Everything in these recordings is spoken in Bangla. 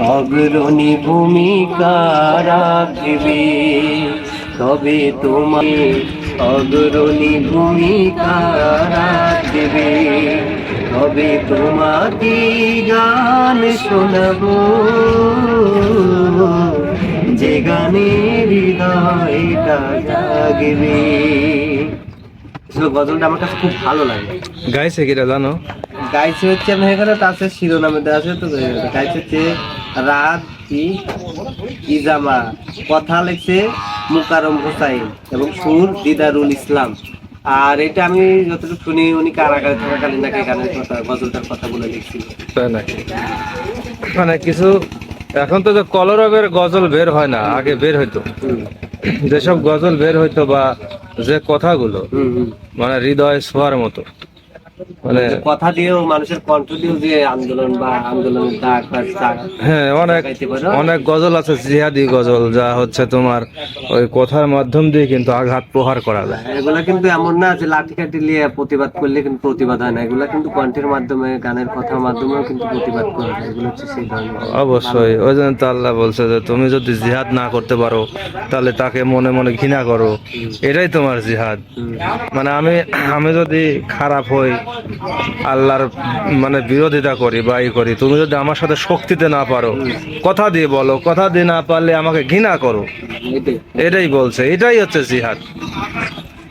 অগ্রণী ভূমিকা রাখবে। তবে তোমার অগ্রণী ভূমিকা রাখবে। তবে তোমাকে গান শোনাবো। যে গানের হৃদয়টা জাগবে। গজলটা আমার কাছে খুব ভালো লাগে। গাইছে কিটা জানো? গাইছে হচ্ছে আমি এখানে তার শিরোনামে দেওয়া আছে তো গাইছে হচ্ছে রাত কি? ইজামা। কথা লিখছে মুকারম হোসাইন এবং সুর দিদারুল ইসলাম। আর এটা আমি যতটুকু শুনি উনি কারাগারে থাকাকালীন নাকি গানের কথা গজলটার কথা বলে লিখছিল। তাই নাকি? মানে কিছু এখন তো যে কলরবের গজল বের হয় না আগে বের হইতো। যেসব গজল বের হইতো বা যে কথাগুলো মানে হৃদয় ছোঁয়ার মতো। মানে কথা দিয়েও মানুষের কণ্ঠ দিয়েও যে আন্দোলন বা আন্দোলনের ডাক হ্যাঁ অনেক অনেক গজল আছে জিহাদি গজল যা হচ্ছে তোমার ওই কথার মাধ্যম দিয়ে কিন্তু আঘাত প্রহার করা যায়। এগুলা কিন্তু এমন না যে লাঠি কাঠি নিয়ে প্রতিবাদ করলে কিন্তু প্রতিবাদ হয় না। এগুলা কিন্তু কণ্ঠের মাধ্যমে গানের কথার মাধ্যমেও কিন্তু প্রতিবাদ করা যায়। এগুলো হচ্ছে সেই ধরনের অবশ্যই। ওই জন্য তো আল্লাহ বলছে যে তুমি যদি জিহাদ না করতে পারো তাহলে তাকে মনে মনে ঘৃণা করো। এটাই তোমার জিহাদ। মানে আমি আমি যদি খারাপ হই আল্লাহর মানে বিরোধিতা করি বা করি, তুমি যদি আমার সাথে শক্তিতে না পারো, কথা দিয়ে বলো, কথা দিয়ে না পারলে আমাকে ঘৃণা করো। এটাই বলছে, এটাই হচ্ছে জিহাদ।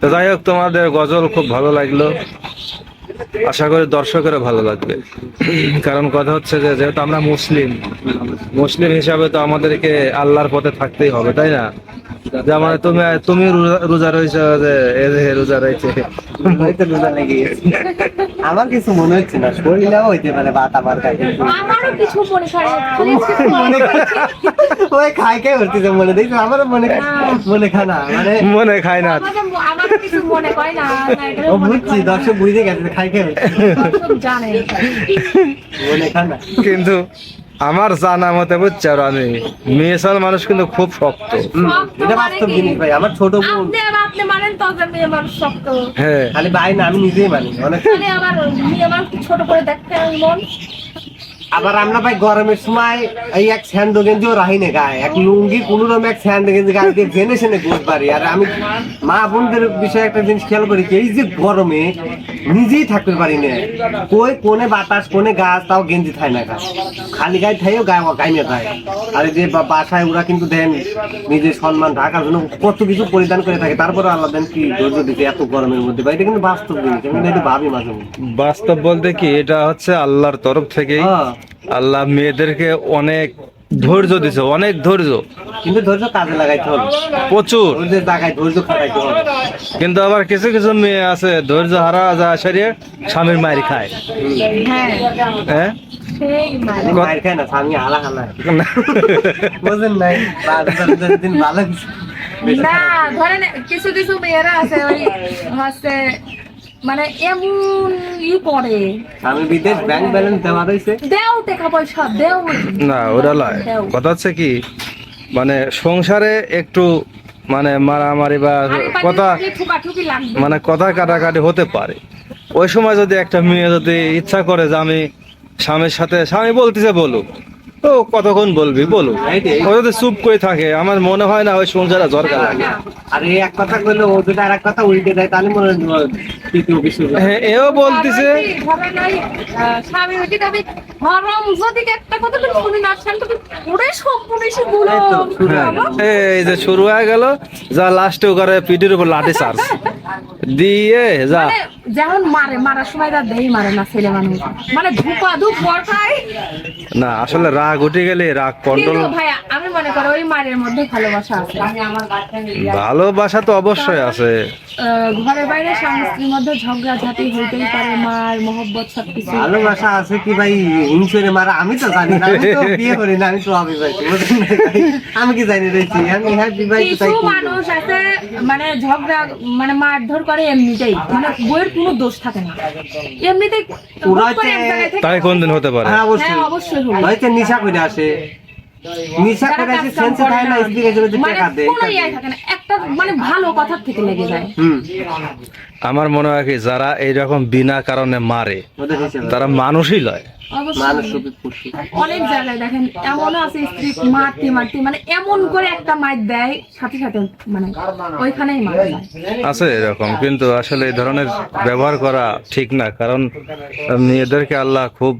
তো যাই হোক, তোমাদের গজল খুব ভালো লাগল। আশা করি দর্শকেরও ভালো লাগবে। কারণ কথা হচ্ছে যে, যেহেতু আমরা মুসলিম মুসলিম হিসাবে তো আমাদেরকে আল্লাহর পথে থাকতেই হবে, তাই না? যেমন তুমি তুমি রোজা- রোজা রয়েছে যে এ যে রোজা রয়েছে। রোজা লেগে গেছে। আমার কিছু মনে হচ্ছে না শরীরেও হইতে পারে বাত আমার আমারও কিছু মনে মনে ওই খাই খাই উঠতেছে মনে? দেখছ আমারও মনে মনে খানা মানে মনে খায় না। আমার মনে করে না না, ও বুঝছি দর্শক বুঝে গেছে খাই খাই জানে। মনে খানা কিন্তু আমার জানা মতে বুঝছ আমি? মেয়েসাল মানুষ কিন্তু খুব শক্ত। হুম, এটা বাস্তব জিনিস ভাই আমার ছোট বোন। আপনি মানেন তো যে মেয়ে মানুষ শক্ত। হ্যাঁ। খালি ভাই না আমি নিজেই মানি অনেক তাহলে আবার মেয়ে মানুষ ছোট করে দেখতে মন? আবার আমরা ভাই গরমের সময় এই এক স্যান্ডো গেঞ্জিও রাহি না গায়ে। এক লুঙ্গি কোনো রকম এক স্যান্ডো গেঞ্জি গায়ে দিয়ে জেনে শুনে ঘুরতে পারি আর আমি মা বোনদের বিষয়ে একটা জিনিস খেয়াল করি এই যে গরমে নিজেই থাকতে পারি না। কই কোনে বাতাস কোনে গাছ তাও গেঞ্জি থাই না গায়ে খালি গায়ে থাইও গায়ে গাইনে থাকে আর এই যে বাসায় ওরা কিন্তু দেন নিজের সম্মান ঢাকার জন্য কত কিছু পরিধান করে থাকে। তারপরে আল্লাহ দেন কি ধৈর্য দিতে এত গরমের মধ্যে। বা এটা কিন্তু বাস্তব জিনিস। আমি এটা ভাবি মাঝে বাস্তব বলতে কি এটা হচ্ছে আল্লাহর তরফ থেকেই হ্যাঁ, আল্লাহ মেয়েদেরকে অনেক ধৈর্য দিছে অনেক ধৈর্য। কিন্তু ধৈর্য কাজে লাগাইতে হবে। প্রচুর। জায়গায় ধৈর্য খাটাইতে হবে। কিন্তু আবার কিছু কিছু মেয়ে আছে ধৈর্য হারা যা সেরিয়ে স্বামীর মায়ের খায়। হ্যাঁ? না কিছু। ধরেন কিছু কিছু মেয়েরা আছে ওই হচ্ছে মানে এমন ই করে আমি বিদেশ ব্যাংক ব্যালেন্স দেওয়া রয়েছে। দেও টাকা পয়সা দেও। না ওটা লয়। কথা হচ্ছে কি মানে সংসারে একটু মানে মারামারি বা কথা মানে কথা কাটাকাটি হতে পারে। ওই সময় যদি একটা মেয়ে যদি ইচ্ছা করে যে আমি স্বামীর সাথে স্বামী বলতেছে বলুক তো কতক্ষণ বলবি। ও যদি চুপ করে থাকে আমার মনে হয় না ওই সংসারে দরকার লাগে। আর এই এক কথা কইলে ও যদি আর এক কথা উল্টে দেয় তাহলে মনে হয় হ্যাঁ এও বলতেছে আর ওই ধরেন ওই, আহ, স্বামী হইতে যাবে, হরম যদি একটা কথা তুমি শুনি না, শান্ত করে সম্পূর্ণ এসে বলো। এই যে শুরু হয়ে গেল যা লাস্টে করে পিঠির উপর লাঠি চার্জ। দিয়ে যা। মানে যেমন মারে মারার সময় তার দেই মারে না ছেলে মানুষ। মানে ধুপা ধুপ বসায় না আসলে রাগ উঠে গেলে রাগ কন্ট্রোল ভাইয়া মনে করি ওই মারের মধ্যে ভালোবাসা আছে। ভালোবাসা তো অবশ্যই আছে। আহ, ঘরে বাইরে স্বামী স্ত্রীর মধ্যে ঝগড়া ঝাঁটি হইতেই পারে মার মহব্বত সবকিছু। ভালোবাসা আছে কি ভাই? হিংসরে মারা আমি তো জানি না আমি তো বিয়ে করি না আমি তো অবিবাহিত ভাই? আমি কি জানি রয়েছি? আমি হ্যাঁ বিবাহিত তাই মানুষ আছে মানে ঝগড়া মানে মারধর করে এমনিতেই মানে বইয়ের কোনো দোষ থাকে না। এমনিতেই তাই কোন দিন হতে পারে? হ্যাঁ অবশ্যই। হ্যাঁ অবশ্যই। হয়তো নিশা করে আসে নিশা করে কাম সেন্সে করে থাকে না মানে টাকা দেয় কোনো ইয়ে থাকে না একটা মানে ভালো কথার থেকে লেগে যায়। আমার মনে হয় কি যারা এইরকম বিনা কারণে মারে তারা মানুষই লয়। অনেক জায়গায় দেখেন এমন আছে স্ত্রী মারতে মারতে মানে এমন করে একটা মাইর দেয় সাথে সাথে মানে ওইখানেই মারা যায়। আছে এরকম কিন্তু আসলে এই ধরনের ব্যবহার করা ঠিক না কারণ মেয়েদেরকে আল্লাহ খুব